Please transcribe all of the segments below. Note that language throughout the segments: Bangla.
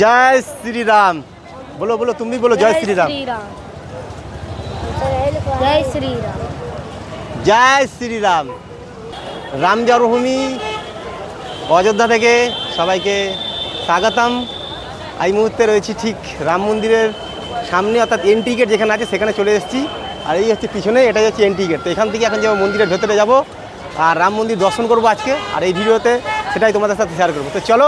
জয় শ্রীরাম। বলো বলো তুমি বলো জয় শ্রীরাম। জয় শ্রীরাম। জয় শ্রীরাম। রাম জন্মভূমি অযোধ্যা থেকে সবাইকে স্বাগতম। এই মুহূর্তে রয়েছি ঠিক রাম মন্দিরের সামনে অর্থাৎ এন্ট্রি গেট যেখানে আছে সেখানে চলে এসেছি। আর এই হচ্ছে পিছনে এটাই হচ্ছে এন্ট্রি গেট। তো এখান থেকে এখন যাব মন্দিরের ভেতরে যাব। আর রাম মন্দির দর্শন করব আজকে। আর এই ভিডিওতে সেটাই তোমাদের সাথে শেয়ার করব। তো চলো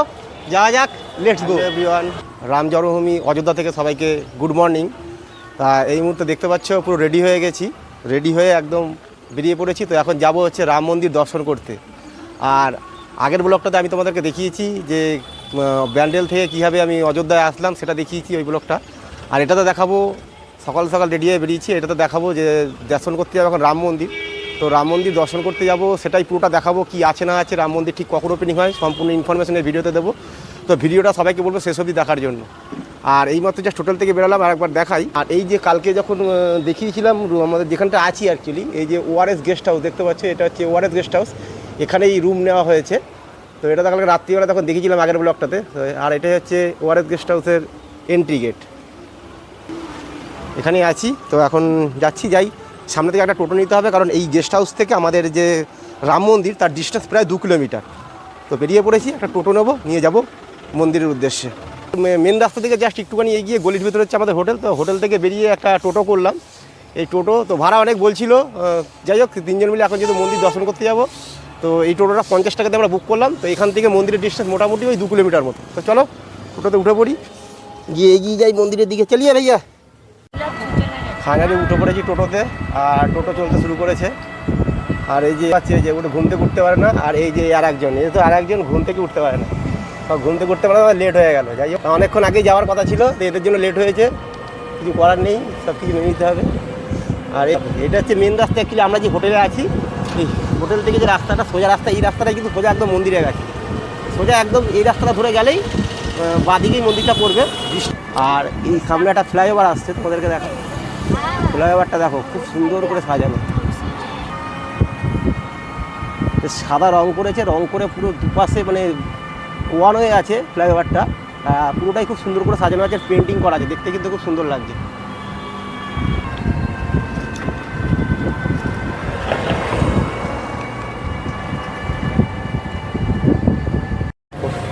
যাওয়া যাক লেটস গো এভরিওয়ান রাম জন্মভূমি অযোধ্যা থেকে সবাইকে গুড মর্নিং তা এই মুহূর্তে দেখতে পাচ্ছ পুরো রেডি হয়ে গেছি। রেডি হয়ে একদম বেরিয়ে পড়েছি। তো এখন যাব হচ্ছে রাম মন্দির দর্শন করতে। আর আগের ব্লগটাতে আমি তোমাদেরকে দেখিয়েছি যে ব্যান্ডেল থেকে কীভাবে আমি অযোধ্যায় আসলাম সেটা দেখিয়েছি ওই ব্লগটা। আর এটাতে দেখাবো সকাল সকাল রেডি হয়ে বেরিয়েছি এটাতে দেখাবো যে দর্শন করতে যাব এখন রাম মন্দির। তো রাম মন্দির দর্শন করতে যাব, সেটাই পুরোটা দেখাবো কি আছে না আছে, রাম মন্দির ঠিক কখন ওপেনিং হয়, সম্পূর্ণ ইনফরমেশনের ভিডিওতে দেবো। তো ভিডিওটা সবাইকে বলব অবধি দেখার জন্য। আর এই মাত্র জাস্ট হোটেল থেকে বেরোলাম, আর একবার দেখাই। আর এই যে কালকে যখন দেখিয়েছিলাম আমাদের যেখানটা আছি অ্যাকচুয়ালি এই যে ওআরএস গেস্ট হাউস দেখতে পাচ্ছ, এটা হচ্ছে ওআরএস গেস্ট হাউস এখানেই রুম নেওয়া হয়েছে। তো এটা কালকে রাত্রিবেলা তখন দেখেছিলাম আগের ব্লকটাতে আর এটা হচ্ছে ওআরএস গেস্ট হাউসের এন্ট্রি গেট এখানেই আছি, তো এখন যাচ্ছি, যাই। সামনে থেকে একটা টোটো নিতে হবে, কারণ এই গেস্ট হাউস থেকে আমাদের যে রাম মন্দির, তার ডিস্টেন্স প্রায় দু কিলোমিটার। তো বেরিয়ে পড়েছি, একটা টোটো নেব, নিয়ে যাব মন্দিরের উদ্দেশ্যে। মেন রাস্তা থেকে জাস্ট একটুখানি এগিয়ে গলির ভিতরে হচ্ছে আমাদের হোটেল, তো হোটেল থেকে বেরিয়ে একটা টোটো করলাম। এই টোটো, তো ভাড়া অনেক বলছিল যাই হোক, তিনজন মিলে এখন যেহেতু মন্দির দর্শন করতে যাব, তো এই টোটোটা পঞ্চাশ টাকাতে আমরা বুক করলাম, তো এখান থেকে মন্দিরের ডিস্টেন্স মোটামুটি ওই দু কিলোমিটার মতো। তো চলো, টোটোতে উঠে পড়ি। গিয়ে এগিয়ে যাই মন্দিরের দিকে। চালিয়ে ভাইয়া। ফাইনালি উঠে পড়েছি টোটোতে, আর টোটো চলতে শুরু করেছে। আর এই যে আছে যে ওটা ঘুম থেকে উঠতে পারে না, আর এই যে আর একজন, এই তো আর একজন ঘুম থেকে উঠতে পারে না। ঘুম থেকে উঠতে পারে না, লেট হয়ে গেল। যাই হোক, অনেকক্ষণ আগেই যাওয়ার কথা ছিল, তো এদের জন্য লেট হয়েছে। কিছু করার নেই, সব কিছু মেনে নিতে হবে। আর এটা হচ্ছে মেন রাস্তা অ্যাকচুয়ালি আমরা যে হোটেলে আছি, এই হোটেল থেকে যে রাস্তাটা, সোজা রাস্তা, এই রাস্তাটা কিন্তু সোজা একদম মন্দিরে গেছে। সোজা একদম এই রাস্তাটা ধরে গেলেই বাঁদিকেই মন্দিরটা পড়বে। আর এই সামনে একটা ফ্লাইওভার আসছে, তোমাদেরকে দেখো ফ্লাইওভারটা দেখো, খুব সুন্দর করে সাজানো। সাদা রং করেছে, রং করে পুরো দুপাশে মানে ওয়ান হয়ে আছে ফ্লাইওভারটা। পুরোটাই খুব সুন্দর করে সাজানো আছে পেন্টিং করা আছে, দেখতে কিন্তু খুব সুন্দর লাগছে।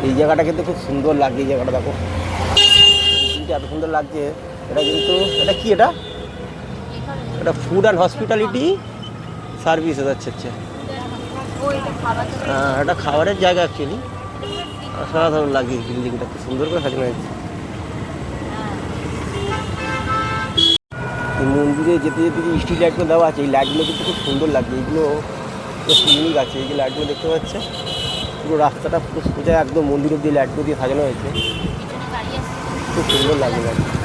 এই জায়গাটা কিন্তু খুব সুন্দর লাগছে, এই জায়গাটা দেখো। এত সুন্দর লাগছে, এটা কিন্তু, এটা কি এটা? এটা ফুড অ্যান্ড হসপিটালিটি সার্ভিস আচ্ছা আচ্ছা। হ্যাঁ, এটা খাবারের জায়গা অ্যাকচুয়ালি অসাধারণ লাগে বিল্ডিংটা খুব সুন্দর করে সাজানো হয়েছে। মন্দিরে যেতে যেতে যে স্ট্রিট লাইটগুলো দেওয়া আছে এই লাইটগুলো কিন্তু খুব সুন্দর লাগছে। এইগুলো ইউনিক আছে এই যে লাইটগুলো দেখতে পাচ্ছে? পুরো রাস্তাটা পুরো সোজা একদম মন্দির অব্দি লাইটগুলো দিয়ে সাজানো হয়েছে। খুব সুন্দর লাগে লাইট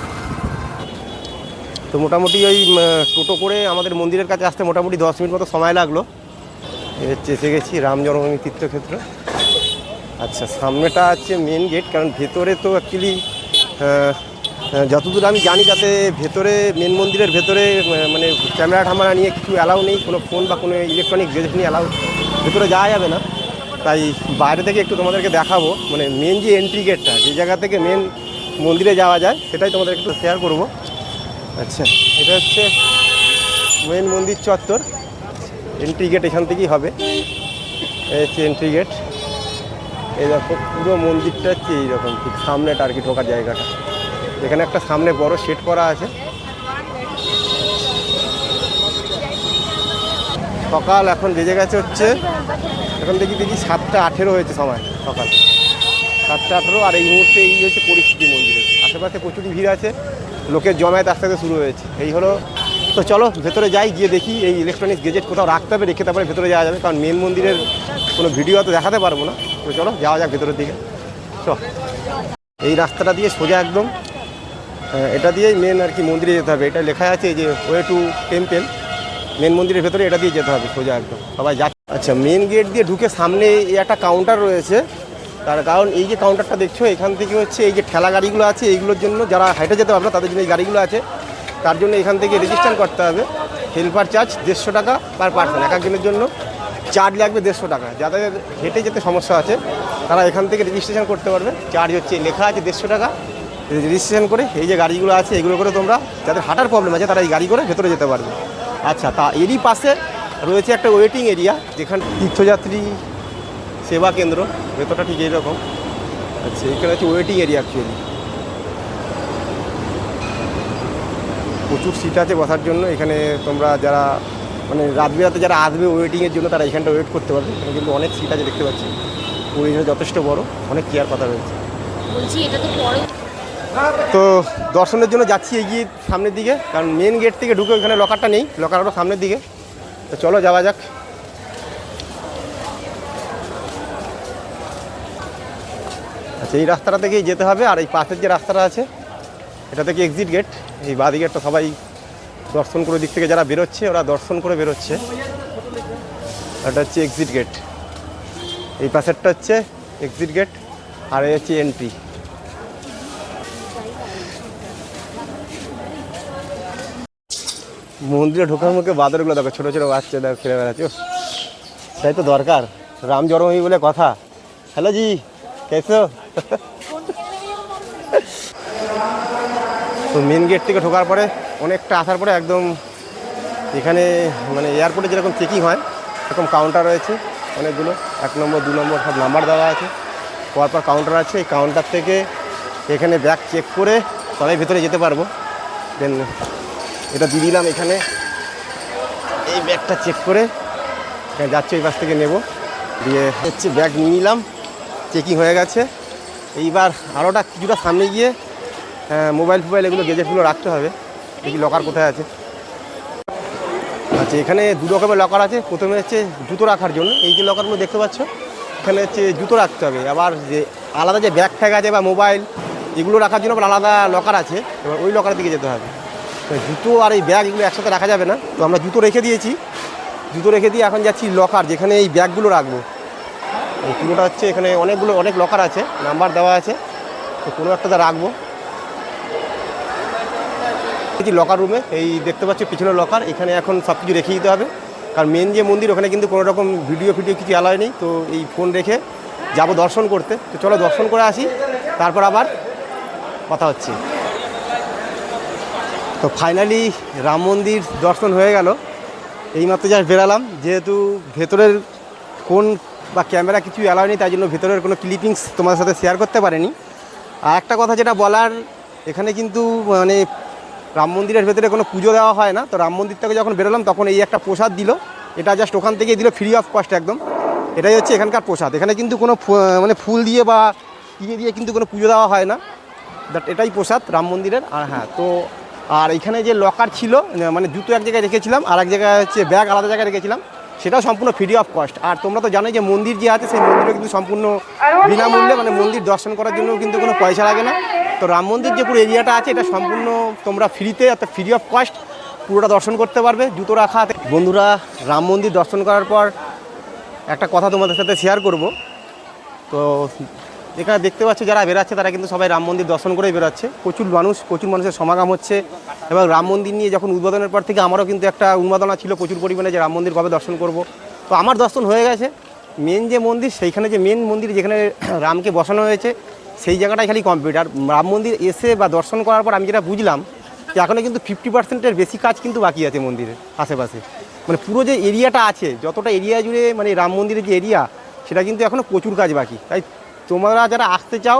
তো মোটামুটি ওই টোটো করে আমাদের মন্দিরের কাছে আসতে মোটামুটি দশ মিনিট মতো সময় লাগল। হচ্ছে গেছি রাম জন্মভূমি তীর্থক্ষেত্র। আচ্ছা সামনেটা হচ্ছে মেন গেট কারণ ভেতরে তো অ্যাকচুয়ালি যতদূর আমি জানি যাতে ভেতরে মেন মন্দিরের ভেতরে মানে ক্যামেরা ঠামারা নিয়ে কিছু অ্যালাউ নেই, কোনো ফোন বা কোনো ইলেকট্রনিক গেজেট নিয়ে অ্যালাউ ভেতরে যাওয়া যাবে না। তাই বাইরে থেকে একটু তোমাদেরকে দেখাবো মানে মেন যে এন্ট্রি গেটটা যে জায়গা থেকে মেন মন্দিরে যাওয়া যায়, সেটাই তোমাদের একটু শেয়ার করব। আচ্ছা এটা হচ্ছে মেন মন্দির চত্বর। এন্ট্রি গেট এখান থেকেই হবে। এই হচ্ছে এন্ট্রি গেট এই দেখো, পুরো মন্দিরটা হচ্ছে এইরকম, ঠিক সামনেটা আর কি ঢোকার জায়গাটা। এখানে একটা সামনে বড় সেট করা আছে। সকাল এখন বেজে গেছে হচ্ছে, এখন দেখি দেখি সাতটা আঠেরো হয়েছে সময়, সকাল। সাতটা আঠেরো, আর এই মুহূর্তে এই হচ্ছে পরিস্থিতি মন্দিরের। আশেপাশে প্রচুর ভিড় আছে। লোকের জমায়েত আস্তে আস্তে শুরু হয়েছে। এই হলো, তো চলো ভেতরে যাই, গিয়ে দেখি এই ইলেকট্রনিক্স গেজেট কোথাও রাখতে হবে, রেখে তারপরে ভেতরে যাওয়া যাবে। কারণ মেন মন্দিরের কোনো ভিডিও তো দেখাতে পারব না। তো চলো, যাওয়া যাক ভেতরের দিকে। চ। এই রাস্তাটা দিয়ে সোজা একদম এটা দিয়েই মেন আর কি মন্দিরে যেতে হবে। এটা লেখা আছে যে ওয়ে টু টেম্পেল মেন মন্দিরের ভেতরে এটা দিয়ে যেতে হবে, সোজা একদম। সবাই যাচ্ছে। আচ্ছা মেন গেট দিয়ে ঢুকে সামনে একটা কাউন্টার রয়েছে। তার কারণ এই যে কাউন্টারটা দেখছ, এখান থেকে হচ্ছে এই যে ঠেলা গাড়িগুলো আছে, এইগুলোর জন্য যারা হাইটে যেতে পারবে তাদের জন্য এই গাড়িগুলো আছে। তার জন্য এখান থেকে রেজিস্ট্রেশন করতে হবে। হেল্পার চার্জ দেড়শো টাকা পার পার্সন এক একজনের জন্য। চার্জ লাগবে দেড়শো টাকা। যাদের হেঁটে যেতে সমস্যা আছে, তারা এখান থেকে রেজিস্ট্রেশন করতে পারবে। চার্জ হচ্ছে, লেখা আছে দেড়শো টাকা। রেজিস্ট্রেশন করে এই যে গাড়িগুলো আছে, এগুলো করে তোমরা, যাদের হাঁটার প্রবলেম আছে, তারা এই গাড়ি করে ভেতরে যেতে পারবে। আচ্ছা তা এরই পাশে রয়েছে একটা ওয়েটিং এরিয়া যেখানে তীর্থযাত্রী সেবা কেন্দ্র ভেতরটা ঠিক এইরকম। আচ্ছা এখানে হচ্ছে ওয়েটিং এরিয়া অ্যাকচুয়ালি প্রচুর সিট আছে বসার জন্য এখানে তোমরা যারা মানে রাত বিরাতে যারা আসবে ওয়েটিংয়ের জন্য তারা এখানটা ওয়েট করতে পারবে। এখানে কিন্তু অনেক সিট আছে দেখতে পাচ্ছি। ওয়েটিংটা যথেষ্ট বড় অনেক কেয়ার কথা রয়েছে। বলছি তো দর্শনের জন্য যাচ্ছি এগিয়ে সামনের দিকে কারণ মেন গেট থেকে ঢুকে ওখানে লকারটা নেই লকার ওটা সামনের দিকে। তো চলো যাওয়া যাক। আচ্ছা এই রাস্তাটা থেকেই যেতে হবে আর এই পাশের যে রাস্তাটা আছে, এটা থেকে এক্সিট গেট এই বাঁ গেটটা সবাই দর্শন করে দিক থেকে যারা বেরোচ্ছে, ওরা দর্শন করে বেরোচ্ছে। এটা হচ্ছে এক্সিট গেট এই পাশেরটা হচ্ছে এক্সিট গেট আর এই হচ্ছে এন্ট্রি মন্দিরে ঢোকার মুখে বাদরগুলো দেখো, ছোটো ছোটো বাচ্চা দেখো, খেলে বেড়াচ্ছে তাই তো দরকার, রাম জন্মভূমি বলে কথা। হ্যালো জি। কেসো তো মেন গেট থেকে ঢোকার পরে অনেকটা আসার পরে একদম এখানে মানে এয়ারপোর্টে যেরকম চেকিং হয়, এরকম কাউন্টার রয়েছে অনেকগুলো। এক নম্বর, দু নম্বর সব নাম্বার দেওয়া আছে। পরপর কাউন্টার আছে, এই কাউন্টার থেকে এখানে ব্যাগ চেক করে সবাই ভেতরে যেতে পারব। দেন এটা দিয়ে দিলাম এখানে। এই ব্যাগটা চেক করে, এখানে যাচ্ছে ওই পাশ থেকে নেব। দিয়ে হচ্ছে ব্যাগ নিয়ে নিলাম। চেকিং হয়ে গেছে। এইবার আরোটা কিছুটা সামনে গিয়ে হ্যাঁ, মোবাইল ফোবাইল এগুলো গেজেটগুলো রাখতে হবে। দেখি লকার কোথায় আছে। আচ্ছা এখানে দু রকমের লকার আছে। প্রথমে হচ্ছে জুতো রাখার জন্য। এই যে লকারগুলো দেখতে পাচ্ছ এখানে হচ্ছে জুতো রাখতে হবে। আবার যে আলাদা যে ব্যাগ ট্যাগ আছে বা মোবাইল এগুলো রাখার জন্য আবার আলাদা লকার আছে। এবার ওই লকারের দিকে যেতে হবে। জুতো আর এই ব্যাগ এগুলো একসাথে রাখা যাবে না। তো আমরা জুতো রেখে দিয়েছি। জুতো রেখে দিয়ে এখন যাচ্ছি লকার যেখানে এই ব্যাগগুলো রাখব। এই পুরোটা হচ্ছে এখানে অনেকগুলো, অনেক লকার আছে নাম্বার দেওয়া আছে, তো কোনো একটাতে রাখব। এই লকার রুমে এই দেখতে পাচ্ছি পিছনে লকার এখানে এখন সব কিছু রেখে দিতে হবে। কারণ মেন যে মন্দির, ওখানে কিন্তু কোনো রকম ভিডিও ফিডিও কিছু অ্যালাউ নেই, তো এই ফোন রেখে যাব দর্শন করতে। তো চলো দর্শন করে আসি, তারপর আবার কথা হচ্ছে। তো ফাইনালি রাম মন্দির দর্শন হয়ে গেল। এই এইমাত্র জাস্ট বেরালাম, যেহেতু ভেতরের ফোন বা ক্যামেরা কিছু অ্যালাউ নেই, তাই জন্য ভেতরের কোনো ক্লিপিংস তোমাদের সাথে শেয়ার করতে পারেনি। আর একটা কথা যেটা বলার, এখানে কিন্তু মানে রাম মন্দিরের ভেতরে কোনো পুজো দেওয়া হয় না, তো রাম মন্দির থেকে যখন বেরোলাম তখন এই একটা প্রসাদ দিল, এটা জাস্ট ওখান থেকেই দিল ফ্রি অফ কস্ট একদম। এটাই হচ্ছে এখানকার প্রসাদ। এখানে কিন্তু কোনো মানে ফুল দিয়ে বা ইয়ে দিয়ে কিন্তু কোনো পুজো দেওয়া হয় না। দ্যাট এটাই প্রসাদ রাম মন্দিরের, আর হ্যাঁ তো আর এখানে যে লকার ছিল মানে জুতো এক জায়গায় রেখেছিলাম আর এক জায়গায় হচ্ছে ব্যাগ আলাদা জায়গায় রেখেছিলাম। সেটাও সম্পূর্ণ ফ্রি অফ কস্ট আর তোমরা তো জানো যে মন্দির যে আছে, সেই মন্দিরও কিন্তু সম্পূর্ণ বিনামূল্যে মানে মন্দির দর্শন করার জন্য কিন্তু কোনো পয়সা লাগে না। তো রাম মন্দির যে পুরো এরিয়াটা আছে, এটা সম্পূর্ণ তোমরা ফ্রিতে অর্থাৎ ফ্রি অফ কস্ট পুরোটা দর্শন করতে পারবে, জুতো রাখা বন্ধুরা, রাম মন্দির দর্শন করার পর একটা কথা তোমাদের সাথে শেয়ার করব। তো এখানে দেখতে পাচ্ছ যারা বেরাচ্ছে তারা কিন্তু সবাই রাম মন্দির দর্শন করেই বেরোচ্ছে প্রচুর মানুষ, প্রচুর মানুষের সমাগম হচ্ছে। এবং রাম মন্দির নিয়ে যখন উদ্বোধনের পর থেকে আমারও কিন্তু একটা উন্মাদনা ছিল প্রচুর পরিমাণে যে রাম মন্দির কবে দর্শন করব। তো আমার দর্শন হয়ে গেছে। মেন যে মন্দির, সেইখানে যে মেন মন্দির যেখানে রামকে বসানো হয়েছে, সেই জায়গাটাই খালি কমপ্লিট আর রাম মন্দির এসে বা দর্শন করার পর আমি যেটা বুঝলাম, যে এখনও কিন্তু ফিফটি পার্সেন্টের বেশি কাজ কিন্তু বাকি আছে মন্দিরের আশেপাশে। মানে পুরো যে এরিয়াটা আছে, যতটা এরিয়া জুড়ে মানে রাম মন্দিরের যে এরিয়া সেটা কিন্তু এখনও প্রচুর কাজ বাকি। তাই তোমরা যারা আসতে চাও,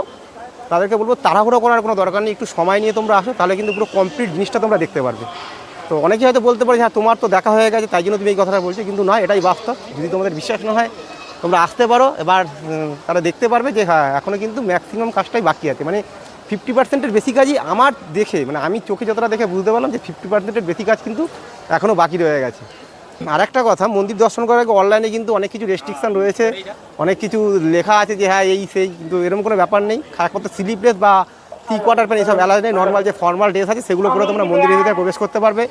তাদেরকে বলব তাড়াহুড়ো করার কোনো দরকার নেই। একটু সময় নিয়ে তোমরা আসো, তাহলে কিন্তু পুরো কমপ্লিট জিনিসটা তোমরা দেখতে পারবে। তো অনেকে হয়তো বলতে পারে হ্যাঁ তোমার তো দেখা হয়ে গেছে, তাই জন্য তুমি এই কথাটা বলছো। কিন্তু নয়, এটাই বাস্তব। যদি তোমাদের বিশ্বাস না হয়, তোমরা আসতে পারো। এবার তারা দেখতে পারবে যে হ্যাঁ এখনও কিন্তু ম্যাক্সিমাম কাজটাই বাকি আছে। মানে ফিফটি পার্সেন্টের বেশি কাজই আমার দেখে মানে আমি চোখে যতটা দেখে বুঝতে পারলাম যে ফিফটি পার্সেন্টের বেশি কাজ কিন্তু এখনও বাকি রয়ে গেছে। আর একটা কথা, মন্দির দর্শন করার আগে অনলাইনে কিন্তু অনেক কিছু রেস্ট্রিকশন রয়েছে। অনেক কিছু লেখা আছে যে হ্যাঁ এই সেই, কিন্তু এরকম কোনো ব্যাপার নেই। একমাত্র স্লিপলেস বা থ্রি কোয়ার্টার প্যান্ট এসব অ্যালাউ নেই। নর্মাল যে ফর্মাল ড্রেস আছে সেগুলো পরে তোমরা মন্দিরের ভিতরে প্রবেশ করতে পারবে।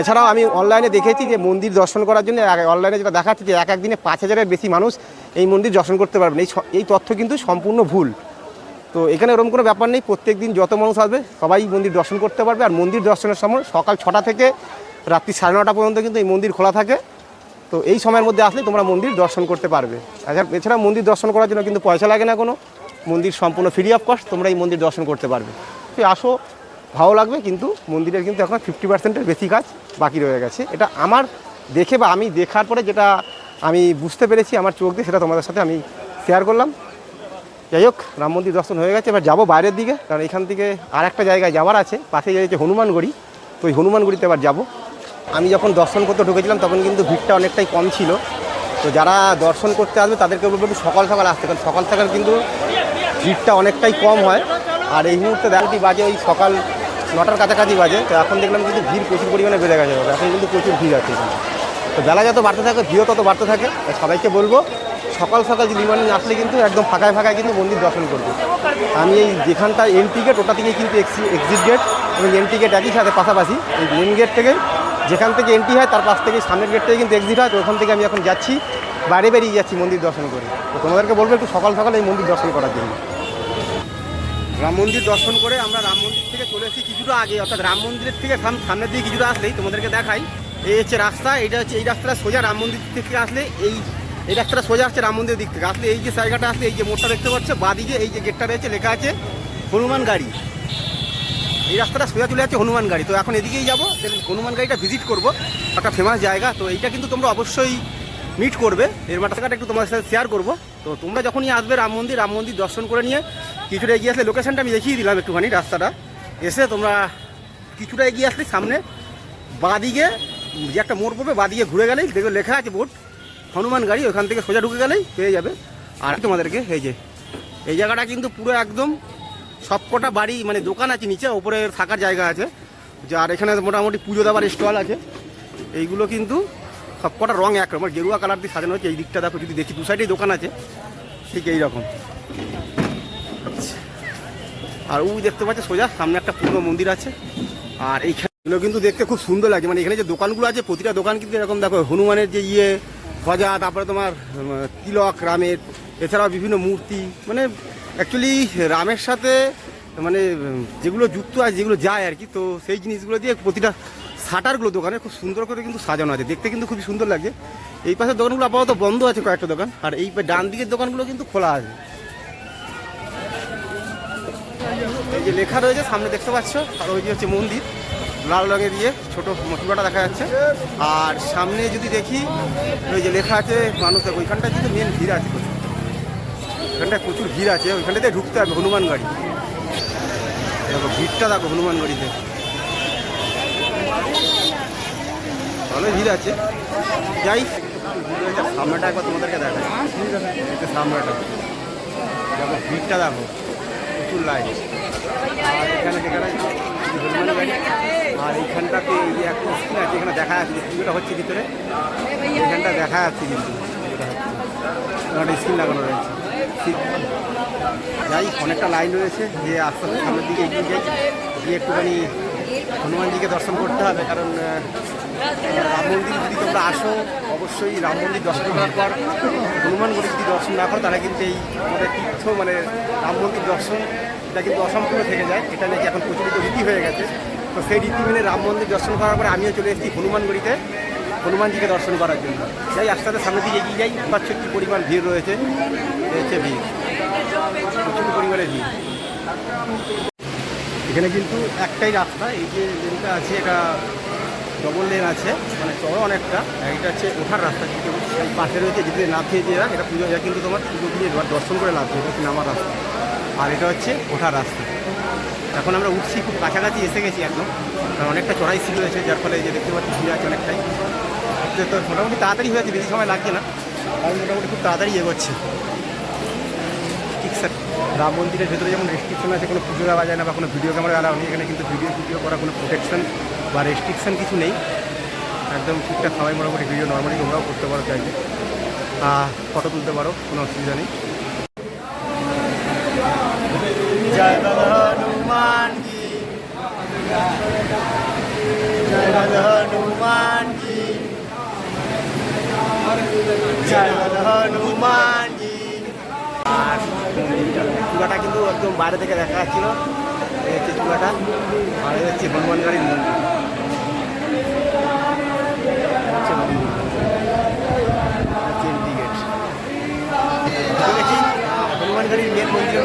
এছাড়াও আমি অনলাইনে দেখেছি যে মন্দির দর্শন করার জন্য অনলাইনে যেটা দেখাচ্ছে যে এক এক দিনে পাঁচ হাজারের বেশি মানুষ এই মন্দির দর্শন করতে পারবেন এই এই তথ্য কিন্তু সম্পূর্ণ ভুল। তো এখানে ওরকম কোনো ব্যাপার নেই। প্রত্যেক দিন যত মানুষ আসবে, সবাই মন্দির দর্শন করতে পারবে। আর মন্দির দর্শনের সময় সকাল ছটা থেকে রাত্রি সাড়ে নটা পর্যন্ত কিন্তু এই মন্দির খোলা থাকে। তো এই সময়ের মধ্যে আসলে তোমরা মন্দির দর্শন করতে পারবে। আচ্ছা এছাড়া মন্দির দর্শন করার জন্য কিন্তু পয়সা লাগে না কোনো। মন্দির সম্পূর্ণ ফ্রি অফ কস্ট তোমরা এই মন্দির দর্শন করতে পারবে। তুই আসো, ভালো লাগবে কিন্তু মন্দিরের কিন্তু এখন ফিফটি পার্সেন্টের বেশি কাজ বাকি রয়ে গেছে। এটা আমার দেখে বা আমি দেখার পরে যেটা আমি বুঝতে পেরেছি, আমার চোখ দিয়ে, সেটা তোমাদের সাথে আমি শেয়ার করলাম। যাই হোক, রাম মন্দির দর্শন হয়ে গেছে। এবার যাব বাইরের দিকে, কারণ এখান থেকে আর একটা জায়গায় যাওয়ার আছে। পাশে রয়েছে হনুমানগড়ি। তো ওই হনুমানগড়িতে এবার যাব। আমি যখন দর্শন করতে ঢুকেছিলাম, তখন কিন্তু ভিড়টা অনেকটাই কম ছিল। তো যারা দর্শন করতে আসবে, তাদেরকে বলব একটু সকাল সকাল আসতে, কারণ সকাল সকাল কিন্তু ভিড়টা অনেকটাই কম হয়। আর এই মুহূর্তে দেখাটি বাজে, ওই সকাল নটার কাছাকাছি বাজে। তো এখন দেখলাম কিন্তু ভিড় প্রচুর পরিমাণে বেড়ে গেছে এখন কিন্তু প্রচুর ভিড় আছে তো বেলা যত বাড়তে থাকে, ভিড়ও তত বাড়তে থাকে। সবাইকে বলব, সকাল সকাল যদি মর্নিং আসলে কিন্তু একদম ফাঁকায় ফাঁকায় কিন্তু মন্দির দর্শন করবে। আমি এই যেখানটা এন্ট্রি গেট ওটা থেকে কিন্তু এক্সিট গেট এবং এন্ট্রি গেট একই সাথে পাশাপাশি। এই মেন গেট থেকে যেখান থেকে এন্ট্রি হয়, তার পাশ থেকে সামনের গেট কিন্তু এক্সিট হয়, তো ওখান থেকে আমি এখন যাচ্ছি। বাইরে বেরিয়ে যাচ্ছি মন্দির দর্শন করে। তো তোমাদেরকে বলব একটু সকাল সকাল এই মন্দির দর্শন করার জন্য। রাম মন্দির দর্শন করে আমরা রাম মন্দির থেকে চলে এসেছি কিছুটা আগে। অর্থাৎ রাম মন্দিরের থেকে সামনের দিকে কিছুটা আসলেই তোমাদেরকে দেখাই। এই হচ্ছে রাস্তা, এটা হচ্ছে এই রাস্তাটা সোজা রাম মন্দির থেকে আসলে এই এই রাস্তাটা সোজা আসছে রাম মন্দিরের দিক থেকে। আসলে এই যে জায়গাটা আসলে এই যে মোড়টা দেখতে পাচ্ছ, বাদিকে এই যে গেটটা রয়েছে, লেখা আছে হনুমান গাড়ি। এই রাস্তাটা সোজা চলে যাচ্ছে হনুমান গাড়ি। তো এখন এদিকেই যাব হনুমান গাড়িটা ভিজিট করব। একটা ফেমাস জায়গা, তো এইটা কিন্তু তোমরা অবশ্যই মিট করবে। এর মাটাকাটা একটু তোমাদের সাথে শেয়ার করব। তো তোমরা যখনই আসবে রাম মন্দির রাম মন্দির দর্শন করে নিয়ে কিছুটা এগিয়ে আসলে লোকেশানটা আমি দেখিয়ে দিলাম একটুখানি রাস্তাটা। এসে তোমরা কিছুটা এগিয়ে আসলে সামনে বাঁদিকে, যে একটা মোড় পড়বে বাঁদিকে ঘুরে গেলেই দেখবে লেখা আছে বোর্ড, হনুমান গাড়ি ওখান থেকে সোজা ঢুকে গেলেই পেয়ে যাবে। আর তোমাদেরকে এই যে, এই জায়গাটা কিন্তু পুরো একদম সবকটা বাড়ি মানে দোকান আছে নিচে, ওপরে থাকার জায়গা আছে। যার এখানে মোটামুটি পুজো দেওয়ার স্টল আছে। এইগুলো কিন্তু সবকটা রং একরকম গেরুয়া কালার দিয়ে সাজানো হচ্ছে এই দিকটা দেখো, যদি দেখি, দু সাইডেই দোকান আছে, ঠিক এই রকম। আর ওই দেখতে পাচ্ছে, সোজা, সামনে একটা পুরনো মন্দির আছে। আর এইখানেগুলো কিন্তু দেখতে খুব সুন্দর লাগে। মানে এখানে যে দোকানগুলো আছে, প্রতিটা দোকান কিন্তু এরকম দেখো, হনুমানের যে ইয়ে গজা তারপরে তোমার তিলক, রামের, এছাড়াও বিভিন্ন মূর্তি মানে অ্যাকচুয়ালি রামের সাথে মানে যেগুলো যুক্ত আছে, যেগুলো যায় আর কি, তো সেই জিনিসগুলো দিয়ে প্রতিটা শাটারগুলো দোকানে খুব সুন্দর করে কিন্তু সাজানো আছে। দেখতে কিন্তু খুবই সুন্দর লাগে এই পাশের দোকানগুলো আপাতত বন্ধ আছে কয়েকটা দোকান, আর এই ডান দিকের দোকানগুলো কিন্তু খোলা আছে। এই যে লেখা রয়েছে, সামনে দেখতে পাচ্ছ, আর ওই যে হচ্ছে মন্দির, লাল রঙের দিয়ে ছোট মটুকাটা দেখা যাচ্ছে। আর সামনে যদি দেখি, ওই যে লেখা আছে মানুষ দেখো ওইখানটায় কিন্তু মেন ভিড় আছে। ওইখানটায় প্রচুর ভিড় আছে ওইখানটাতে ঢুকতে হবে, হনুমান গাড়ি। দেখো, ভিড়টা দেখো, হনুমান গাড়িতে। ভালো ভিড় আছে। যাই, সামনেটা একবার তোমাদেরকে এই সামনেটা। দেখো, ভিড়টা দেখো। প্রচুর লাইন আর এখানে হনুমান গাড়ি, আর এইখানটাতে এই একটা স্ক্রিন আছে, এখানে দেখা যাচ্ছে পুজোটা হচ্ছে ভিতরে। এখানটা দেখা যাচ্ছে কিন্তু স্ক্রিন লাগানো রয়েছে। যাই, অনেকটা লাইন রয়েছে যে আস্তে আস্তে সামনের দিকে এগিয়ে যাই। গিয়ে একটুখানি হনুমানজিকে দর্শন করতে হবে, কারণ রাম মন্দির যদি তোমরা আসো, অবশ্যই রাম মন্দির দর্শন করার পর হনুমানগড়ি যদি দর্শন না করো তারা কিন্তু এই আমাদের তীর্থ মানে রাম মন্দির দর্শন, এটা কিন্তু অসম্পূর্ণ থেকে যায়। এটা নাকি এখন প্রচলিত রীতি হয়ে গেছে। তো সেই রীতি মেনে রাম মন্দির দর্শন করার পরে আমিও চলে এসেছি হনুমানগড়িতে হনুমানজিকে দর্শন করার জন্য। যাই আস্তে সামনের দিকে এগিয়ে যাই পাচ্ছ কি পরিমাণ ভিড় রয়েছে। হচ্ছে ভিড়। প্রচুর পরিমাণে ভিড়। এখানে কিন্তু একটাই রাস্তা, এই যে লেনটা আছে, এটা ডবল লেন আছে মানে চড়ো অনেকটা। এটা হচ্ছে ওঠার রাস্তা কিন্তু পাশে রয়েছে যদি না খেয়ে যে এটা পুজো এটা কিন্তু তোমার পুজো দিয়ে দর্শন করে লাভ এটা হচ্ছে নামার রাস্তা। আর এটা হচ্ছে ওঠার রাস্তা। এখন আমরা উঠছি, খুব কাছাকাছি এসে গেছি একদম। কারণ অনেকটা চড়াই ছিল রয়েছে যার ফলে যে দেখতে পাচ্ছি, ভিড় আছে অনেকটাই। তো মোটামুটি তাড়াতাড়ি হয়ে যাচ্ছে, বেশি সময় লাগছে না। আমি মোটামুটি খুব তাড়াতাড়ি এগোচ্ছি। ঠিক স্যার, রাম মন্দিরের ভেতরে যেমন রেস্ট্রিকশন আছে, কোনো পুজো দেওয়া যায় না বা কোনো ভিডিও ক্যামেরা অ্যালাউ নেই এখানে কিন্তু ভিডিও ভিডিও করা কোনো প্রোটেকশন বা রেস্ট্রিকশন কিছু নেই। একদম ঠিকঠাক সবাই মোটামুটি ভিডিও নর্মালি তোমরাও করতে পারো চাইলে। ফটো তুলতে পারো, কোনো অসুবিধা নেই। হনুমান জয় দাদা হনুমান জয় কিন্তু একদম বাইরে থেকে দেখা যাচ্ছিল। এই হচ্ছে চূড়াটা হচ্ছে হনুমান গাড়ির মন্দির। হনুমানগাড়ির মেন মন্দিরের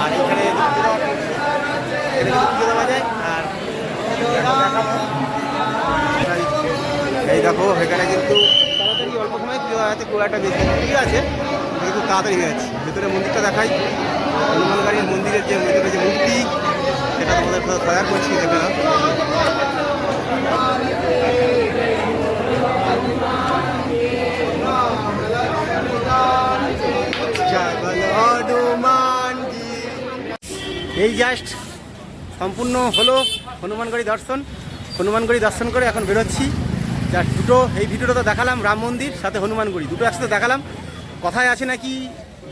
আর এখানে পুজো দেওয়া এই দেখো, এখানে কিন্তু পুজো খুব একটা বেশি ভিড় আছে, কিন্তু তাড়াতাড়ি হয়ে যাচ্ছে। ভেতরে মন্দিরটা দেখাই। হনুমানগড়ির মন্দিরের যে ভেতরে যে মূর্তি, সেটা তোমাদের শেয়ার করছি এই জাস্ট সম্পূর্ণ হলো হনুমানগড়ি দর্শন। হনুমানগড়ি দর্শন করে এখন বেরোচ্ছি। দুটো, এই ভিডিওটা তো দেখালাম রাম মন্দির, সাথে হনুমানগুড়ি। দুটো একসাথে দেখালাম। কথায় আছে নাকি,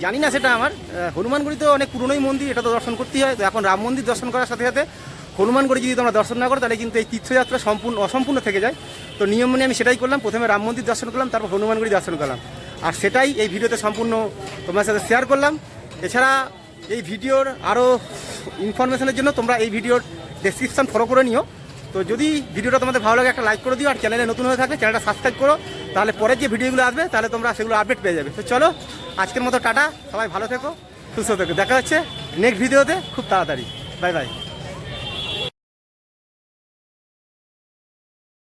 জানি না সেটা আমার। হনুমানগড়ি তো অনেক পুরনোই মন্দির, এটা তো দর্শন করতেই হয়। তো এখন রাম মন্দির দর্শন করার সাথে সাথে হনুমানগড়ি যদি তোমরা দর্শন না করো, তাহলে কিন্তু এই তীর্থযাত্রা সম্পূর্ণ, অসম্পূর্ণ থেকে যায়। তো নিয়ম মেনে আমি সেটাই করলাম। প্রথমে রাম মন্দির দর্শন করলাম, তারপর হনুমানগড়ি দর্শন করলাম। আর সেটাই এই ভিডিওতে সম্পূর্ণ তোমার সাথে শেয়ার করলাম। এছাড়া এই ভিডিওর আরও ইনফরমেশনের জন্য তোমরা এই ভিডিওর ডেসক্রিপশন ফলো করে নিও। তো যদি ভিডিওটা তোমাদের ভালো লাগে একটা লাইক করে দিও, আর চ্যানেলে নতুন হয়ে থাকলে চ্যানেলটা সাবস্ক্রাইব করো, তাহলে পরে যে ভিডিওগুলো আসবে, তাহলে তোমরা সেগুলো আপডেট পেয়ে যাবে। তো চলো, আজকের মতো টাটা, সবাই ভালো থেকো, সুস্থ থেকো। দেখা হচ্ছে নেক্সট ভিডিওতে খুব তাড়াতাড়ি। Bye bye